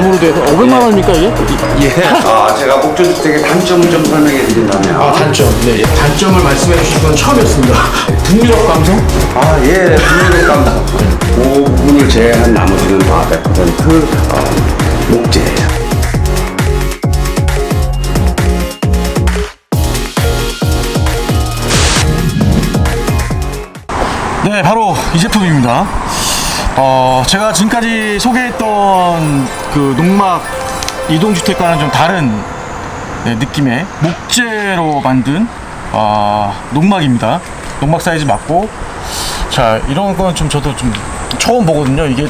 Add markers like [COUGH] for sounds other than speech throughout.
나무로 돼서 500만 원입니까 이게? 예. 아, 제가 목조주택의 단점을 좀 설명해 드린다면. 아 단점. 네. 단점을 말씀해 주신 건 처음이었습니다. [LAUGHS] 북유럽 감성? 아, 예. 분유를 깜그 부분을 제외한 나머지는 다 100% 어, 목재예요. 네, 바로 이 제품입니다. 어, 제가 지금까지 소개했던 그 농막 이동주택과는 좀 다른 네, 느낌의 목재로 만든 어, 농막입니다. 농막 사이즈 맞고 자 이런 건 좀 저도 좀 처음 보거든요. 이게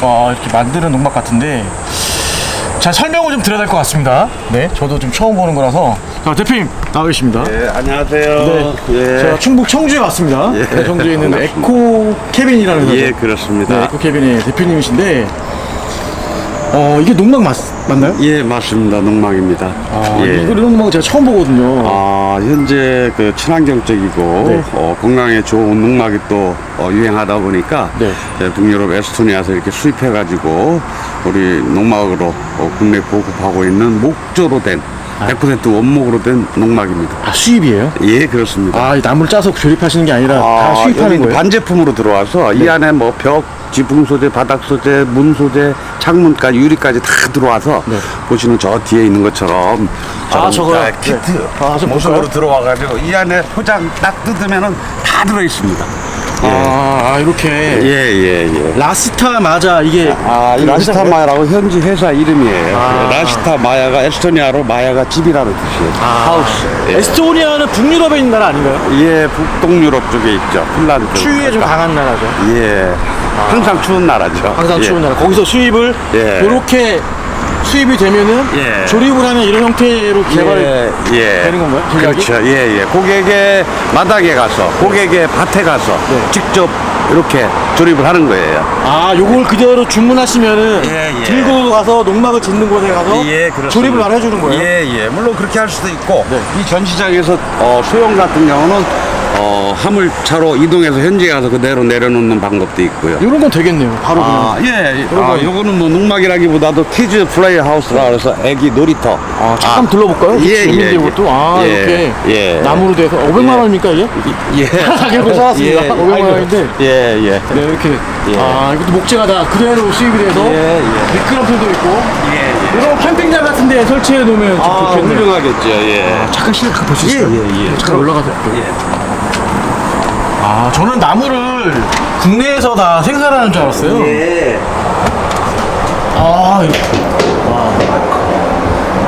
어, 이렇게 만드는 농막 같은데 자 설명을 좀 드려야 될 것 같습니다. 네, 저도 좀 처음 보는 거라서 자 대표님 나와 계십니다. 예, 안녕하세요. 네. 예. 제가 충북 청주에 왔습니다. 예. 네, 청주에 있는 [LAUGHS] 반갑습니다. 에코 캐빈이라는 예, 회사. 그렇습니다. 네, 에코 캐빈의 대표님이신데, 어 이게 농막 맞, 맞나요? 예, 맞습니다. 농막입니다. 아, 예. 이거 이런 농막은 제가 처음 보거든요. 아, 현재 그 친환경적이고 네. 어, 건강에 좋은 농막이 또 어, 유행하다 보니까 네. 예, 북유럽 에스토니아에서 이렇게 수입해 가지고 우리 농막으로 어, 국내 보급하고 있는 목조로 된 100% 원목으로 된 농막입니다. 아, 수입이에요? 예, 그렇습니다. 아, 이 나무를 짜서 조립하시는 게 아니라 다 수입하는 여기 거예요? 반제품으로 들어와서 이 안에 뭐 벽, 지붕 소재, 바닥 소재, 문 소재, 창문까지 유리까지 다 들어와서 네. 보시는 저 뒤에 있는 것처럼 아, 저거요? 자, 네. 키트 아, 저 모습으로 볼까요? 들어와가지고 이 안에 포장 딱 뜯으면은 다 들어 있습니다. 예, 아, 아, 이렇게. 예, 예, 예. 라스타 마자 이게. 아, 이그 라시타 회사인가요? 마야라고 현지 회사 이름이에요. 아. 라시타 마야가 에스토니아로 마야가 집이라는 뜻이에요. 하우스. 예. 에스토니아는 북유럽에 있는 나라 아닌가요? 예, 북동 유럽 쪽에 있죠. 핀란드. 추위에 좀 강한 나라죠. 예. 항상 추운 나라죠. 항상 예. 추운 나라. 거기서 수입을 예. 이렇게 수입이 되면은 예. 조립을 하면 이런 형태로 개발이 예, 예. 되는 건가요? 전략이? 그렇죠. 예, 예. 고객의 마당에 가서, 고객의 밭에 가서 네. 직접 이렇게 조립을 하는 거예요. 아, 요걸 그대로 주문하시면은 예, 예. 들고 가서 농막을 짓는 곳에 가서 그렇습니다. 조립을 바로 해주는 거예요. 예, 예. 물론 그렇게 할 수도 있고, 네. 이 전시장에서 어, 소형 같은 경우는 어, 화물차로 이동해서 현지에 가서 그대로 내려놓는 방법도 있고요. 이런 건 되겠네요. 바로 아, 그냥. 예. 예. 그런 아, 거- 요거는 뭐 농막이라기보다도 키즈 플레이 하우스라 그래서 애기 놀이터. 아, 잠깐 둘러볼까요? 예, 재밌는데 예, 이것도 아 예, 이렇게 예. 나무로 돼서 500만 예. 원입니까 이게? 예. 가격을 써놨습니다. 500만 원인데. 예, 예. 네 이렇게 예. 아 이것도 목재가 다 그대로 수입이 돼서 예, 예. 미끄럼틀도 있고 예, 예. 이런 캠핑장 같은데 설치해 놓으면 좀 아, 좋겠네요. 훌륭하겠죠. 예. 잠깐 시간 볼수 있어요? 예, 예, 예. 잠깐 올라가서 볼게요. 예. 아 저는 나무를 국내에서 다 생산하는 줄 알았어요. 예. 아, 이거. 와.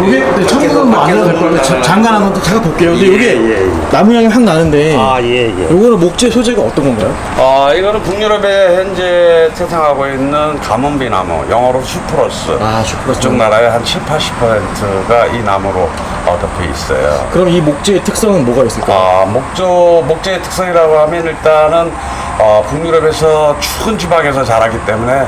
이게 네, 청소는 뭐안 해도 될 거예요. 자- 잠깐 한번 또 제가 볼게요. 근데 예, 이게 예, 예. 나무 향이 확 나는데 아, 예, 예. 요거는 목재 소재가 어떤 건가요? 어, 이거는 북유럽에 현재 태생하고 있는 가문비 나무, 영어로 슈프로스. 아, 슈프로스. 그쪽 나라의 한 7, 80%가 이 나무로 어, 덮여 있어요. 그럼 이 목재의 특성은 뭐가 있을까요? 아, 목조, 목재의 특성이라고 하면 일단은 어, 북유럽에서 추운 지방에서 자라기 때문에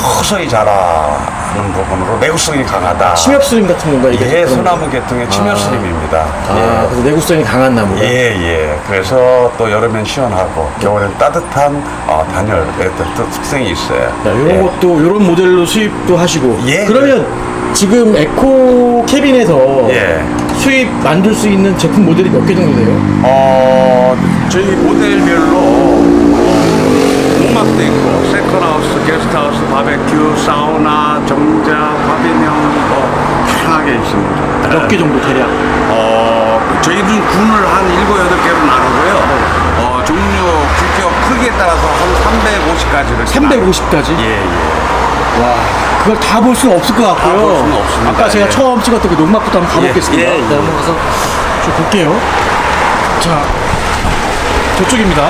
서서히 자라는 부분으로 내구성이 강하다. 침엽수림 같은 건가 이게? 예, 소나무 계통의 침엽수림입니다. 아, 그래서 내구성이 강한 나무. 예, 예. 그래서 또 여름엔 시원하고 겨울엔 따뜻한 어, 단열의 또 특성이 있어요. 자, 요런 예. 것도 요런 모델로 수입도 하시고. 예. 그러면 지금 에코 캐빈에서 예. 수입 만들 수 있는 제품 모델이 몇 개 정도 돼요? 어, 저희 모델별로 어, 농막도 있고 세컨하우스, 게스트하우스, 바베큐, 사우나, 정자, 파비뇽 뭐 다양하게 있습니다. 몇 개 정도 대략? 어, 저희는 군을 한 7, 8개로 나누고요. 어, 종류, 규격, 크기에 따라서 한 350까지를 350까지? 예, 예. 와, 그걸 다 볼 수는 없을 것 같고요. 다볼 수는 없습니다. 아까 제가 예. 처음 찍었던 그 농막부터 한번 가보겠습니다. 예, 예, 네, 예. 한번 가서 좀 볼게요. 자, 저쪽입니다.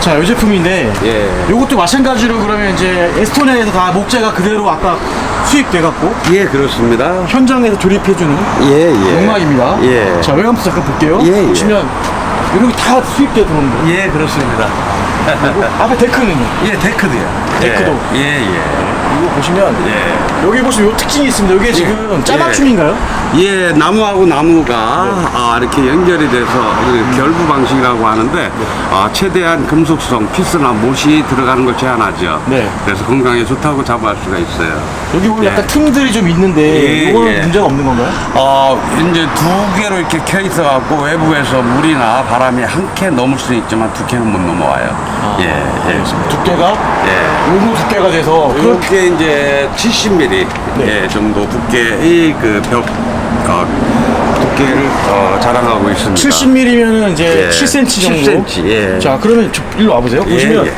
자, 이 제품인데, 예. 요것도 마찬가지로 그러면 이제 에스토니아에서 다 목재가 그대로 아까 수입돼 갖고 예, 그렇습니다. 현장에서 조립해 주는 예, 예. 농막입니다. 예. 자, 외관부터 잠깐 볼게요. 예, 예. 보시면 이런 게 다 수입돼 거예요. 예, 그렇습니다. 그리고 앞에 데크는요. 예, 데크도요. 데크도. 예, 예. 이거 보시면 예. 여기 보시면 요 특징이 있습니다. 이게 지금 예. 짜맞춤인가요? 예, 나무하고 나무가 아, 이렇게 연결이 돼서 그 결부 방식이라고 하는데 아, 최대한 금속성, 피스나 못이 들어가는 걸 제한하죠. 네. 그래서 건강에 좋다고 자부할 수가 있어요. 여기 보면 예. 약간 틈들이 좀 있는데 예, 이거는 예. 문제가 없는 건가요? 어, 이제 두 개로 이렇게 켜 있어갖고 외부에서 물이나 바람이 한 개 넘을 수 있지만 두 개는 못 넘어와요. 예, 예. 두께가 예. 요거 두께가 돼서 그 그렇게 이제 70mm 네. 예, 정도 두께의 그 벽, 어, 두께를 어, 자랑하고 있습니다. 70mm면은 이제 예. 7cm 정도. 7cm, 예. 자, 그러면 저, 일로 와보세요. 예, 보시면 예.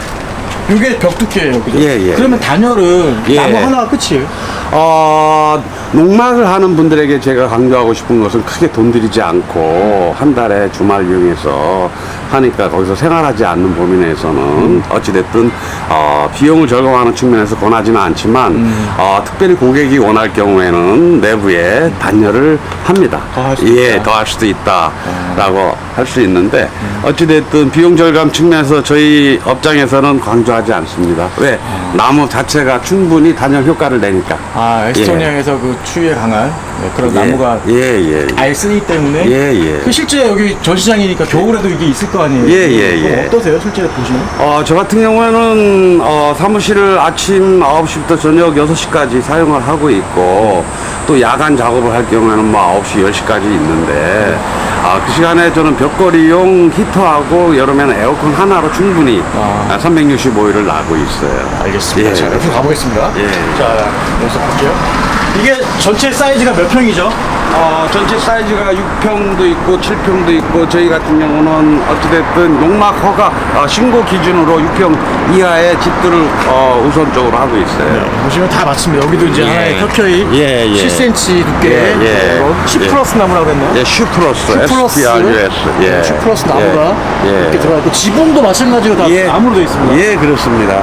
이게 벽 두께예요. 그죠? 예, 예, 그러면 단열은 예. 나무 하나가 끝이에요. 어, 농막을 하는 분들에게 제가 강조하고 싶은 것은 크게 돈 들이지 않고 한 달에 주말 이용해서 하니까 거기서 생활하지 않는 범위 내에서는 어찌됐든 어, 비용을 절감하는 측면에서 권하지는 않지만 어, 특별히 고객이 원할 경우에는 내부에 단열을 합니다. 더 할 수도 예, 있다. 더 할 수도 있다라고 할 수 있는데 어찌됐든 비용 절감 측면에서 저희 업장에서는 강조하지 않습니다. 왜? 나무 자체가 충분히 단열 효과를 내니까. 아, 에스토니아에서 그 추위에 강한 네, 그런 나무가 예, 예, 예. 알 쓰기 때문에 예, 예. 그 실제 여기 전시장이니까 겨울에도 이게 있을 거 아니에요? 예, 예, 그거 예. 어떠세요? 실제 보시면? 어, 저 같은 경우에는 어, 사무실을 아침 9시부터 저녁 6시까지 사용을 하고 있고 또 야간 작업을 할 경우에는 뭐 9시, 10시까지 있는데 아, 그 시간에 저는 벽걸이용 히터하고 여름에는 에어컨 하나로 충분히 아. 365일을 나고 있어요. 알겠습니다. 예. 자, 옆으로 가보겠습니다. 예. 자, 여기서 볼게요. 이게 전체 사이즈가 몇 평이죠? 어, 전체 사이즈가 6평도 있고 7평도 있고 저희 같은 경우는 어찌됐든 농막 허가 어, 신고 기준으로 6평 이하의 집들을 어, 우선적으로 하고 있어요. 보시면 다 맞습니다. 여기도 이제 예. 하나의 터켜이 예, 예. 7cm 두께, 예, 예. 10 예. 플러스 나무라고 했나요? 예, 슈플러스, 슈플러스, SPRUS. 예. 슈플러스 나무가 예. 이렇게 들어가 있고 지붕도 마찬가지로 다 예. 나무로 되어 있습니다. 예, 그렇습니다.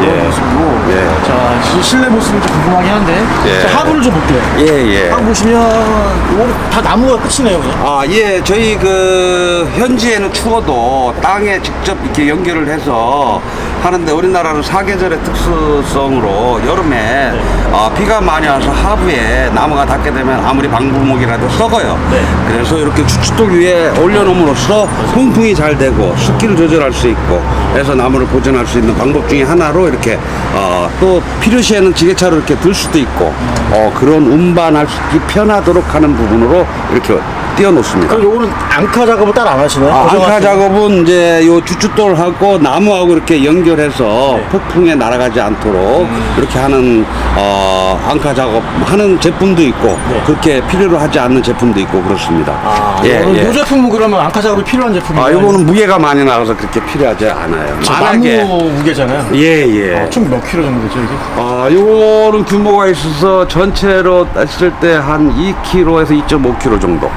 이런 예. 모습이고 예. 자 시- 실내 모습이 좀 궁금하긴 한데 예. 자, 하부를 좀 볼게요. 예, 예. 하부 보시면 이거 다 나무가 끝이네요. 그냥. 아, 예, 저희 그 현지에는 추워도 땅에 직접 이렇게 연결을 해서 하는데 우리나라는 사계절의 특수성으로 여름에 어, 비가 많이 와서 하부에 나무가 닿게 되면 아무리 방부목이라도 썩어요. 네. 그래서 이렇게 주춧돌 위에 올려놓음으로써 통풍이 잘 되고 습기를 조절할 수 있고 그래서 나무를 보존할 수 있는 방법 중에 하나로 이렇게 어, 또 필요시에는 지게차로 이렇게 들 수도 있고 어, 그런 운반할 수 있기 편하도록 하는 부분으로 이렇게 띄워놓습니다. 그럼 요거는 앙카 작업을 따로 안 하시나요? 아, 앙카 작업은 이제 요 주춧돌하고 나무하고 이렇게 연결해서 네. 폭풍에 날아가지 않도록 음. 이렇게 하는 어, 앙카 작업 하는 제품도 있고 네. 그렇게 필요로 하지 않는 제품도 있고 그렇습니다. 아, 예, 예. 요 제품은 그러면 앙카 작업이 필요한 제품인가요? 아, 요거는 무게가 많이 나가서 그렇게 필요하지 않아요. 저 만약에 나무 무게잖아요. 예, 예. 어, 총몇 킬로 정도 되죠 이게? 아, 요거는 규모가 있어서 전체로 따질 때 한 2kg에서 2.5kg 정도.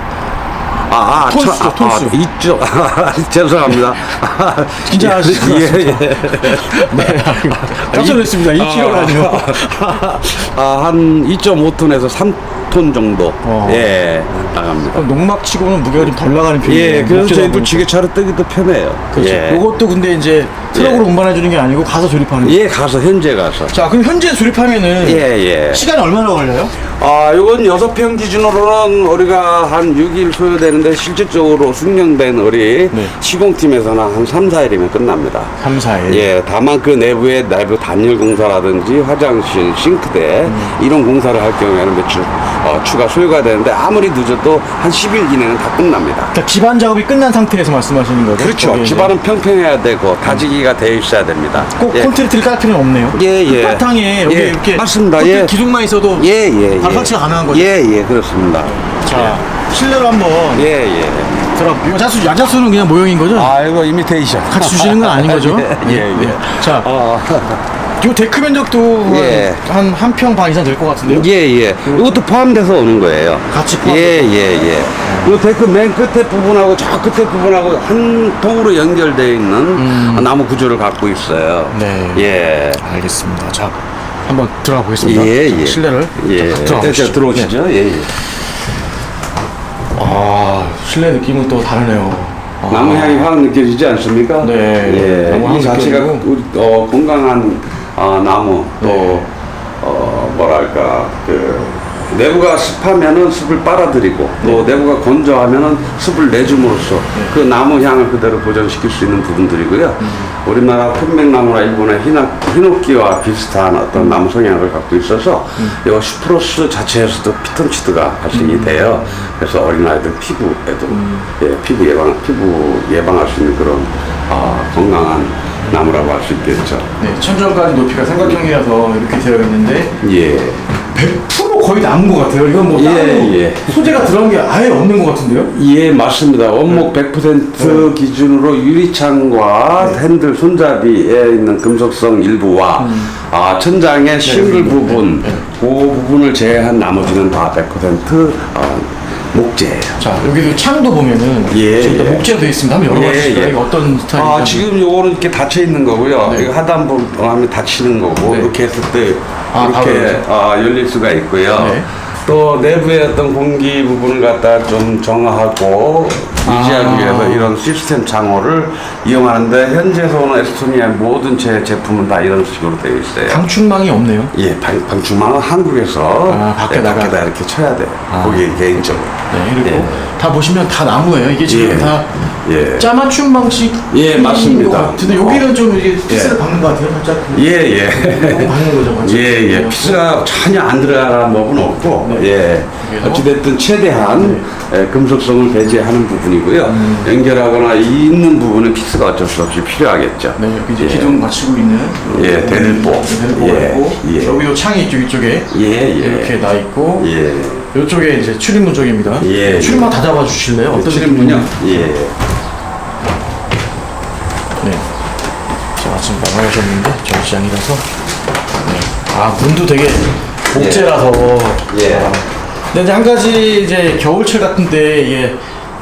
아, 아, 톤수, 저- 아, 톤수. 아, 있죠. [LAUGHS] 죄송합니다. 진짜 아시죠? 예, 예. 네, 깜짝 놀랐습니다. 2kg라니요. 아, 한 2.5톤에서 3톤 정도. 어. 예, 나갑니다. 그럼 농막치고는 무게가 좀 덜 나가는 편이에요. 예, 그래서 저희도. 지게차로 뜨기도 편해요. 그렇죠. 예. 요것도 근데 이제 트럭으로 예. 운반해 주는 게 아니고 가서 조립하는. 예, 가서, 현재 가서. 자, 그럼 현재 조립하면은 예, 예. 시간이 얼마나 걸려요? 아, 요건 여섯 평 기준으로는 우리가 한 6일 소요되는 데 실질적으로 숙련된 우리 네. 시공팀에서는 한 3, 4일이면 끝납니다. 3, 4일. 예, 다만 그 내부에 내부 단열 공사라든지 화장실, 싱크대 음. 이런 공사를 할 경우에는 며칠 어, 추가 소요가 되는데 아무리 늦어도 한 10일 이내는 다 끝납니다. 그러니까 기반 작업이 끝난 상태에서 말씀하시는 거죠? 그렇죠. 거기에 이제 집안은 평평해야 되고 다지기가 되어 있어야 됩니다. 꼭 예. 콘크리트를 깔 필요는 없네요. 예, 예. 바탕에 여기 예, 이렇게 맞습니다. 예. 기둥만 있어도 예, 예, 바로 예. 설치가 가능한 거죠? 예, 예, 그렇습니다. 자, 실내로 한번 예, 예. 들어. 야자수 야자수는 그냥 모형인 거죠? 아, 이거 이미테이션. 같이 주시는 건 아닌 거죠? [LAUGHS] 예, 예. 예. 자, 어, 요 데크 면적도 예. 한 한 평 반 이상 될 것 같은데요? 예, 예. 이것도 포함돼서 오는 거예요. 같이 포함돼서? 예, 예, 예. 이 데크 맨 끝에 부분하고 저 끝에 부분하고 한 통으로 연결되어 있는 나무 구조를 갖고 있어요. 음. 네. 예. 알겠습니다. 자, 한번 들어가 보겠습니다. 예, 자, 예. 실내를 예. 자, 들어가 자, 보시죠. 들어오시죠. 예, 예. 아, 실내 느낌은 또 다르네요. 아, 나무 향이 확 느껴지지 않습니까? 네. 예. 나무 향이 자체가 느껴지고. 우리, 어, 건강한 어, 나무 또 네. 어, 뭐랄까 그 내부가 습하면은 습을 빨아들이고 또 내부가 건조하면은 습을 내줌으로써 그 나무 향을 그대로 보존시킬 수 있는 부분들이고요. 우리나라 편백나무나 일본의 히나, 히노키와 비슷한 어떤 나무 성향을 갖고 있어서 이 슈프로스 자체에서도 피톤치드가 발생이 돼요. 그래서 어린아이들 피부에도 예, 피부 예방 피부 예방할 수 있는 그런 아, 건강한 나무라고 할 수 있겠죠. 네, 천정까지 높이가 삼각형이라서 이렇게 되어 있는데 예. 100% 거의 남은 것 같아요. 이건 뭐 예, 따로 예. 소재가 들어간 게 아예 없는 것 같은데요? 예, 맞습니다. 원목 100% 기준으로 유리창과 핸들 손잡이에 있는 금속성 일부와 아, 천장의 싱글 부분, 그 부분을 제외한 나머지는 다 100% 어, 목재예요. 자, 여기도 창도 보면은 예, 지금 예. 목재로 되어 있습니다. 한번 열어봐 주실까요? 예, 예. 이게 어떤 스타일인지. 아, 지금 요거는 이렇게 닫혀 있는 거고요. 네. 이거 하단부 하면 닫히는 거고 네. 이렇게 했을 때 아, 이렇게 이렇게. 아, 열릴 수가 있고요. 네. 또 내부의 어떤 공기 부분을 갖다 좀 정하고 유지하기 아. 위해서 이런 시스템 창호를 이용하는데 현재에서는 에스토니아 모든 제 제품은 다 이런 식으로 되어 있어요. 방충망이 없네요. 예, 방, 방충망은 한국에서 아, 밖에 예, 나가. 밖에다 이렇게 쳐야 돼요. 아. 거기 개인적으로. 네, 그리고 예. 다 보시면 다 나무예요. 이게 지금 예. 다 예. 짜맞춤 방식. 예, 맞습니다. 근데 여기는 좀 이게 피스를 예. 박는 것 같아요. 살짝. 그 예, 예. 박는 거죠, 맞죠? 예, 예. 피스가 전혀 안 들어가는 법은 없고, 예. 그래서? 어찌됐든 최대한 예, 금속성을 배제하는 부분이 고요. 연결하거나 있는 부분은 피스가 어쩔 수 없이 필요하겠죠. 네, 여기 이제 예. 기둥 받치고 있는 예, 대들보. 대들보가 예, 있고 예. 여기도 창이 있죠 이쪽에 예, 예. 이렇게 나 있고 예. 이쪽에 이제 출입문 쪽입니다. 예, 출입문 다 잡아 주실래요? 어떤 출입문요? 예. 네. 자, 지금 나가셨는데 저 시장이라서. 네. 아, 문도 되게 목재라서. 예. 아. 근데 한 가지 이제 겨울철 같은데 이게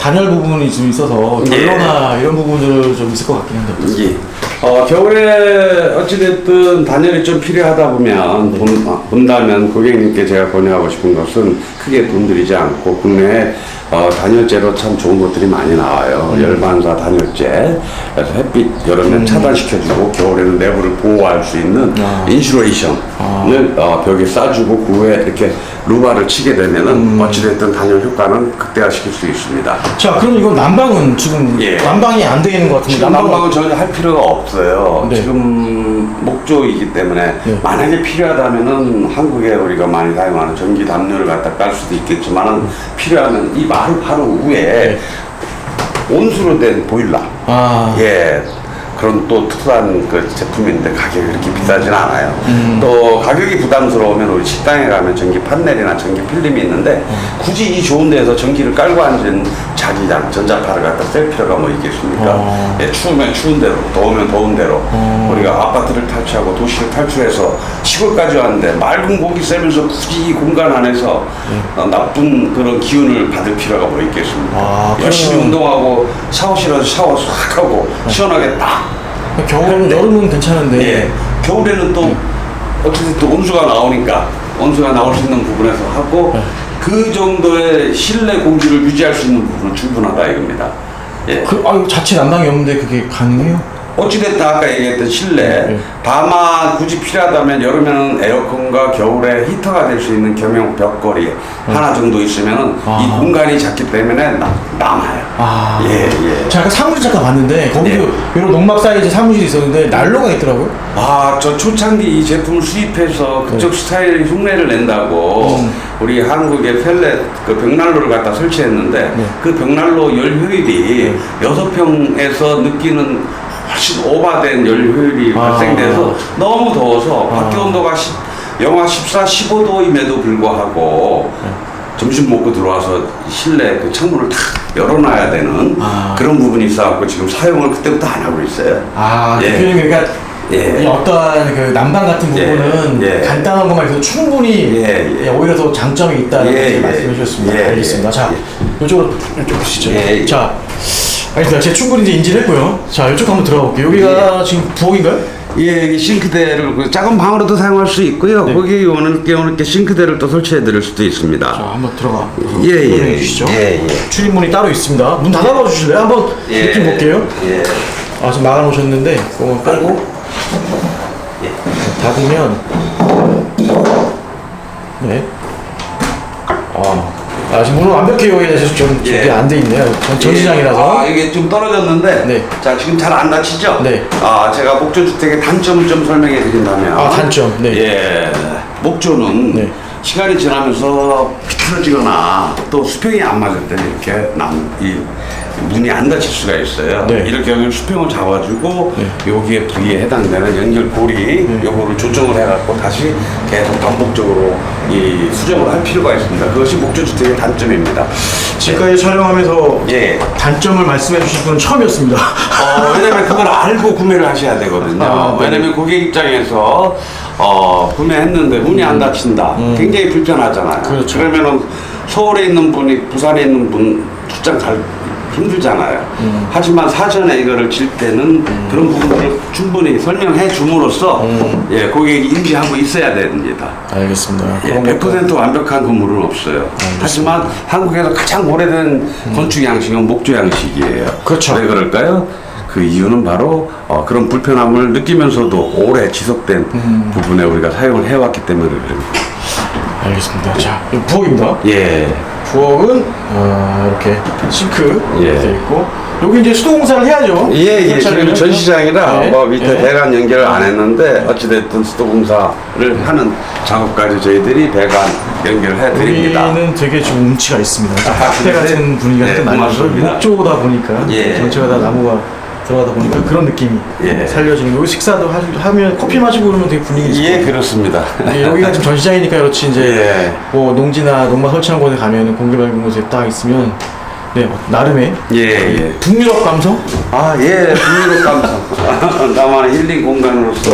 단열 부분이 좀 있어서 예. 결로나 이런 부분들 좀 있을 것 같긴 한데. 예. 어, 겨울에 어찌됐든 단열이 좀 필요하다 보면, 본, 아, 본다면 고객님께 제가 권유하고 싶은 것은 크게 돈 들이지 않고 국내에 어, 단열재로 참 좋은 것들이 많이 나와요. 열반사 단열재. 그래서 햇빛 여름에 차단시켜주고 겨울에는 내부를 보호할 수 있는 아. 인슐레이션을 어, 벽에 싸주고 그 후에 이렇게 루바를 치게 되면은 어찌됐든 단열 효과는 극대화시킬 수 있습니다. 자, 그럼 이거 난방은 지금 예. 난방이 안 되는 것 같은데. 난방은 전혀 할 필요가 없어요. 네. 지금 목조이기 때문에 네. 만약에 필요하다면은 한국에 우리가 많이 사용하는 전기 담요를 갖다 깔 수도 있겠지만은 필요하면 이 마루 바로 위에 온수로 된 보일러. 아. 예. 그런 또 특수한 그 제품인데 가격이 그렇게 비싸진 않아요. 음. 또 가격이 부담스러우면 우리 식당에 가면 전기 판넬이나 전기 필름이 있는데 굳이 이 좋은 데서 전기를 깔고 앉은 자기장, 전자파를 갖다 셀 필요가 뭐 있겠습니까? 어. 예, 추우면 추운 대로, 더우면 더운 대로 우리가 아파트를 탈출하고 도시를 탈출해서 시골까지 왔는데 맑은 공기 쐬면서 굳이 이 공간 안에서 어, 나쁜 그런 기운을 받을 필요가 뭐 있겠습니까? 아, 열심히 그러면- 운동하고 샤워실에서 샤워 싹 하고 시원하게 딱 겨울, 여름은 괜찮은데. 예. 겨울에는 또 어쨌든 또 온수가 나오니까 온수가 나올 수 있는 부분에서 하고 네. 그 정도의 실내 공기를 유지할 수 있는 부분은 충분하다 이겁니다. 예. 그, 아, 자체 난방이 없는데 그게 가능해요? 어찌됐든 아까 얘기했던 실내 네. 다만 굳이 필요하다면 여름에는 에어컨과 겨울에 히터가 될 수 있는 겸용 벽걸이 하나 정도 있으면 네. 아. 이 공간이 작기 때문에 나, 남아요. 아. 예, 예. 제가 사무실 잠깐 봤는데 거기도 네. 이런 농막 사이즈 사무실이 있었는데 난로가 있더라고요. 아, 저 초창기 이 제품을 수입해서 그쪽 스타일 흉내를 낸다고 네. 음. 우리 한국의 펠렛 그 벽난로를 갖다 설치했는데 네. 그 벽난로 열 효율이 여섯 평에서 느끼는 훨씬 오바된 열 효율이 아. 발생돼서 너무 더워서 아. 밖에 온도가 10, 영하 14, 15도임에도 불구하고 네. 점심 먹고 들어와서 실내 그 창문을 다 열어놔야 되는 아. 그런 부분이 있어갖고 지금 사용을 그때부터 안 하고 있어요. 아, 예. 대표님 그러니까 예. 이 어떠한 그 난방 같은 예, 부분은 예. 간단한 것만 해도 충분히 예, 예. 예, 오히려 더 장점이 있다는 예, 예, 예. 말씀해 주셨습니다. 예, 알겠습니다. 예. 자, 이쪽으로 이쪽 보시죠. 예, 예. 자, 알겠습니다. 제가 충분히 이제 인지를 했고요. 자, 이쪽 한번 들어가 볼게요. 여기가 지금 부엌인가요? 예, 여기 싱크대를 그 작은 방으로도 사용할 수 있고요. 네. 거기 오늘 오늘 게 싱크대를 또 설치해 드릴 수도 있습니다. 자, 한번 들어가. 예, 예. 주시죠. 예, 예. 출입문이 따로 있습니다. 문 닫아봐 주실래요? 한번 예. 느낌 볼게요. 예. 아, 지금 막아놓으셨는데, 그거 깔고. 예. 닫으면 네. 아, 아 지금 물론 완벽히 여기 대해서 좀 예. 준비 안돼 있네요. 전, 전시장이라서. 아, 이게 좀 떨어졌는데. 네. 자, 지금 잘 안 다치죠? 네. 아, 제가 목조주택의 단점을 좀 설명해 드린다면. 아, 단점. 네. 예. 목조는 네. 시간이 지나면서 비틀어지거나 또 수평이 안 맞을 때 이렇게 남, 이 문이 안 닫힐 수가 있어요. 네. 이럴 경우에 수평을 잡아주고 네. 여기에 부위에 해당되는 연결고리 요거를 조정을 해갖고 다시 계속 반복적으로 이 수정을 할 필요가 있습니다. 그것이 목조주택의 단점입니다. 지금까지 촬영하면서 예. 단점을 말씀해 주신 분은 처음이었습니다. 어, 왜냐면 그걸 알고 구매를 하셔야 되거든요. [LAUGHS] 아, 네. 왜냐면 고객 입장에서 어, 구매했는데 문이 안 닫힌다. 굉장히 불편하잖아요. 음. 그렇죠. 러면은 서울에 있는 분이 부산에 있는 분 출장 갈 힘들잖아요. 음. 하지만 사전에 이거를 질 때는 그런 부분들을 충분히 설명해 줌으로써 음. 예, 고객이 인지하고 있어야 됩니다. 알겠습니다. 예, 그런 것도 100% 완벽한 건물은 없어요. 하지만 한국에서 가장 오래된 건축 양식은 목조 양식이에요. 그렇죠. 왜 그럴까요? 그 이유는 바로 어, 그런 불편함을 느끼면서도 오래 지속된 음. 부분에 우리가 사용을 해왔기 때문에 그럽니다. 알겠습니다. 자, 이 부엌입니다. 예. 부엌은 어, 이렇게 싱크 예. 이렇게 있고 여기 이제 수도 공사를 해야죠. 예, 예. 설치하려면. 지금 전시장이라 네. 뭐 밑에 예. 배관 연결을 안 했는데 어찌됐든 수도 공사를 하는 작업까지 저희들이 배관 연결을 해드립니다. 여기는 되게 좀 운치가 있습니다. 아, 그래요? 같은 분위기가 네, 좀 나고 고맙습니다. 목조다 보니까 예. 전체가 다 나무가 들어가다 보니까 그런 느낌이 예. 살려지는 여기 식사도 하, 하면 커피 마시고 그러면 되게 분위기 예, 그렇습니다. 예, 여기가 지금 전시장이니까 그렇지 이제 예. 뭐 농지나 농막 설치한 곳에 가면 공기 밝은 곳에 딱 있으면 네 어, 나름의 예, 예. 북유럽 감성 아, 예, 북유럽 감성. [LAUGHS] 나만의 힐링 공간으로서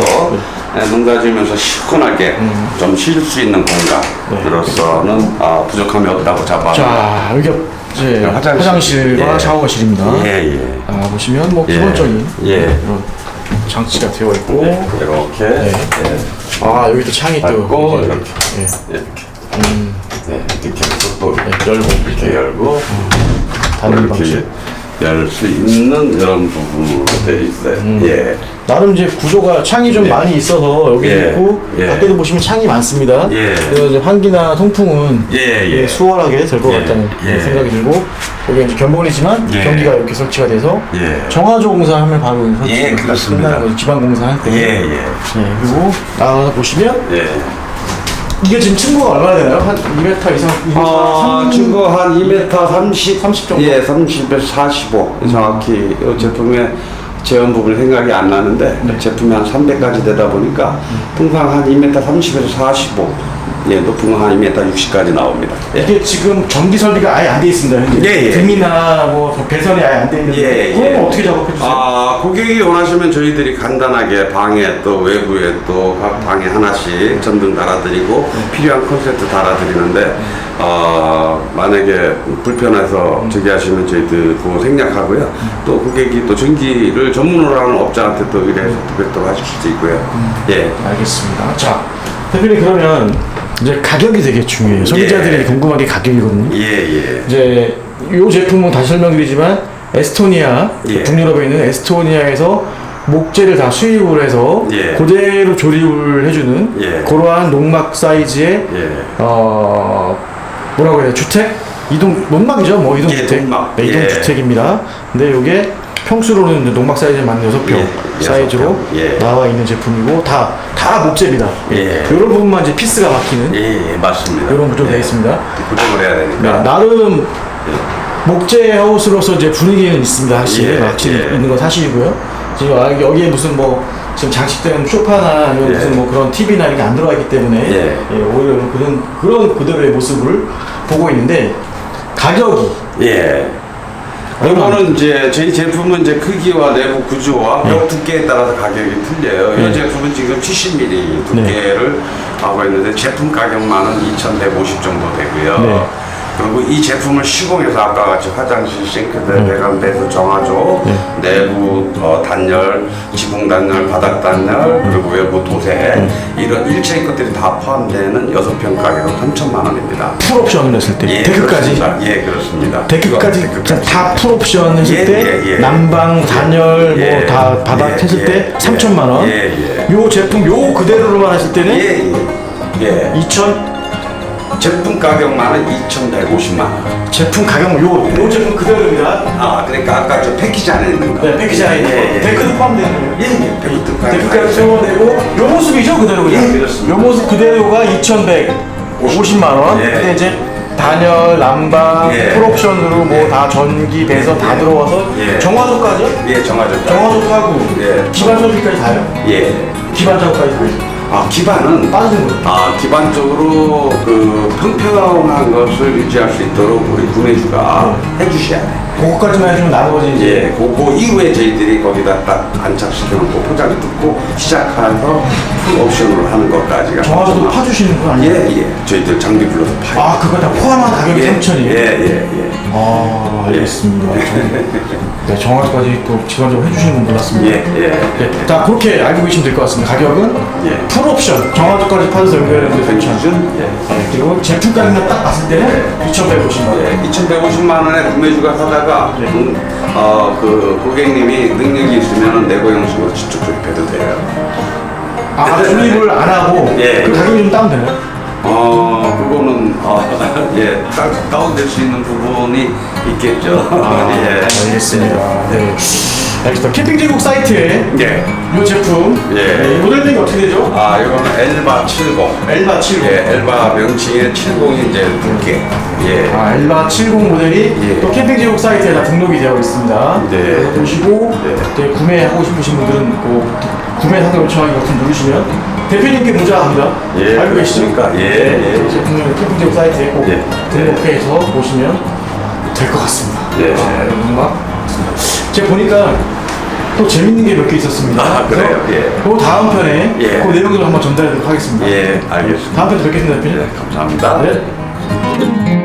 예, 농가 지면서 시원하게 좀쉴 수 있는 공간으로서는 아, 부족함이 없다고 잡아. 자 여기가 이제 화장실. 화장실과 예. 샤워실입니다. 예, 예. 아 보시면 뭐 예. 기본적인 예. 이런 장치가 되어 있고 네, 이렇게. 네. 아 여기 또 창이 또 이제 이렇게. 예, 이렇게. 네, 이렇게 해서 또 네, 열고 이렇게 열고 닫는 이렇게 방식. 열 수 있는 이런 부분으로 되어 있어요. 예. 나름 이제 구조가 창이 좀 예. 많이 있어서 여기 예. 있고 예. 밖에도 보시면 창이 많습니다. 예. 그래서 이제 환기나 통풍은 예, 예. 수월하게 될 것 예. 같다는 예. 생각이 들고 여기 이제 견본이지만 예. 전기가 이렇게 설치가 돼서 예. 정화조 공사하면 바로 설치 예. 끝나는 거죠. 지방 공사할 때. 예, 예. 네, 그리고 나가서 보시면 예. 이게 지금 층고가 얼마나 되나요? 한 2m 이상? 2m 아, 증거 한 2m 30, 30 정도? 예, 30에서 45. 정확히 이 제품의 제원 부분이 생각이 안 나는데 네. 제품이 한 300까지 되다 보니까 통상 한 2m 30에서 45. 예, 높은 건한 2m 60까지 나옵니다. 예. 이게 지금 전기 설비가 아예 안 돼 있습니다. 현재. 예, 예. 등이나 뭐 배선이 아예 안 돼 있는데 예, 예. 건 어떻게 작업해 주세요? 아, 고객이 원하시면 저희들이 간단하게 방에 또 외부에 또 각 방에 하나씩 전등 달아드리고 필요한 콘센트 달아드리는데 어, 만약에 불편해서 저기 하시면 저희들 그거 생략하고요. 또 고객이 또 전기를 전문으로 하는 업자한테 또 의뢰해서 또 하실 수도 있고요. 예. 알겠습니다. 자, 대표님 그러면 이제 가격이 되게 중요해요. 소비자들이 예. 궁금한 게 가격이거든요. 예, 예. 이제 이 제품은 다시 설명드리지만 에스토니아 예. 북유럽에 있는 에스토니아에서 목재를 다 수입을 해서 예. 그대로 조립을 해주는 예. 그러한 농막 사이즈의 예. 어 뭐라고 해야 돼 주택 이동 농막이죠 뭐 이동 예, 주택 농막. 네, 이동 예. 주택입니다. 근데 이게 평수로는 이제 농막 사이즈에 맞는 여섯 평 예, 사이즈로 평. 예. 나와 있는 제품이고 다 다 목재입니다. 예. 이런 부분만 이제 피스가 막히는 예, 예, 맞습니다. 이런 구조 예. 되어 있습니다. 구정을 해야 네, 되니까. 나름 목재 하우스로서 이제 분위기는 있습니다. 확실히 예, 확실히 예. 있는 건 사실이고요. 지금 아, 여기에 무슨 뭐 지금 장식된 소파나 아니면 예. 무슨 뭐 그런 TV나 이런 게 안 들어가 있기 때문에 예. 예, 오히려 그런 그런 그대로의 모습을 보고 있는데 가격이 예. 이거는 이제 저희 제품은 이제 크기와 내부 구조와 벽 두께에 따라서 가격이 틀려요. 네. 이 제품은 지금 70mm 두께를 하고 있는데 제품 가격만은 2,150 정도 되고요. 네. 그리고 이 제품을 시공해서 아까 같이 화장실, 싱크대, 배관, 배수, 정화조, 내부 어, 단열, 지붕 단열, 바닥 단열, 그리고 외부 도세 이런 일체의 것들이 다 포함되는 여섯 평 가격은 3천만 원입니다. 풀옵션을 했을 때 예, 데크까지 그렇습니다. 예, 그렇습니다. 데크까지. 다 풀옵션 했을 예, 때 예, 예. 난방 단열 예, 뭐 다 바닥 예, 했을 예, 때 예. 3천만 원. 예, 예. 요 제품 요 그대로로만 하실 때는 예, 예. 예. 2,000 제품 가격만은 2,150만 원. 제품 가격 요, 요 제품 그대로입니다. 아, 그러니까 아까 저 패키지 안에 있는 거. 네, 패키지 안에 있는 거. 예, 예. 데크도 포함되는 거예요. 예, 예. 데크도 포함. 데크까지 세워내고 요 모습이죠 그대로 그냥. 예, 그렇습니다. 요 모습 그대로가 2,150만 원. 예. 근데 이제 단열, 난방, 예. 풀옵션으로 뭐 예. 다 전기, 배선 다 예. 들어와서 예. 정화조까지 예, 정화조. 정화조 하고 예. 기반 설비까지 다요. 예. 기반 작업까지 다요. 아, 기반은 빠지는. 아, 기반적으로 그 평평한 것을 유지할 수 있도록 우리 구매주가 해주셔야 돼. 그거까지만 해주면 나머지 이제 예, 그거 이후에 저희들이 거기다 딱 안착시켜놓고 포장을 뜯고 시작해서 풀 옵션으로 하는 것까지가 정화조도 좀- 파주시는 거 예, 아니에요? 예. 저희들 장비 불러서 파요. 아 그거 다 포함한 가격이 예, 3,000이에요? 예, 예, 예. 아 알겠습니다. 네, 정화조까지 또 직원적으로 해주시는 건 몰랐습니다. 예, 예. 네, 자 그렇게 알고 계시면 될 것 같습니다. 가격은 예. 풀옵션 파서 연결해서 3,000. 기준? 예. 네, 그리고 제품 가격만 딱 봤을 때는 2,150만 원. 예, 2,150만 원에 구매 주가 사다가 네. 음, 어, 그 고객님이 능력이 있으면 내고 형식으로 직접 조립해도 돼요. 아 조립을 안 하고 예. 그 가격이 좀 다운되나요? 어, 그거는 어, [LAUGHS] 예, 딱 다운될 수 있는 부분이 있겠죠. [LAUGHS] 예. 아, 알겠습니다. 네. 알겠습니다. 캠핑 제국 사이트에 예. 이 제품 예. 네, 모델명이 어떻게 되죠? 아, 이거는 엘바 70. 엘바 70. 예, 엘바 명칭의 70이 이제 붉게. 예. 아, 엘바 70 모델이 예. 또 캠핑 제국 사이트에 다 등록이 되어 있습니다. 네. 그래서 보시고 네. 네, 구매하고 싶으신 분들은 그 구매 상담 요청하기 버튼 누르시면 대표님께 문자합니다. 예, 알고 계시죠? 그렇습니까? 예, 예. 제품명 캠핑 제국 사이트에 꼭 예. 등록해서 보시면 될 것 같습니다. 예. 아, 음악. 제가 보니까 또 재밌는 게 몇 개 있었습니다. 아, 그래요? 예. 그 다음 편에 예. 그 내용들을 한번 전달해드리도록 하겠습니다. 예, 알겠습니다. 다음 편에 뵙겠습니다, 대표님. 네, 감사합니다. 네.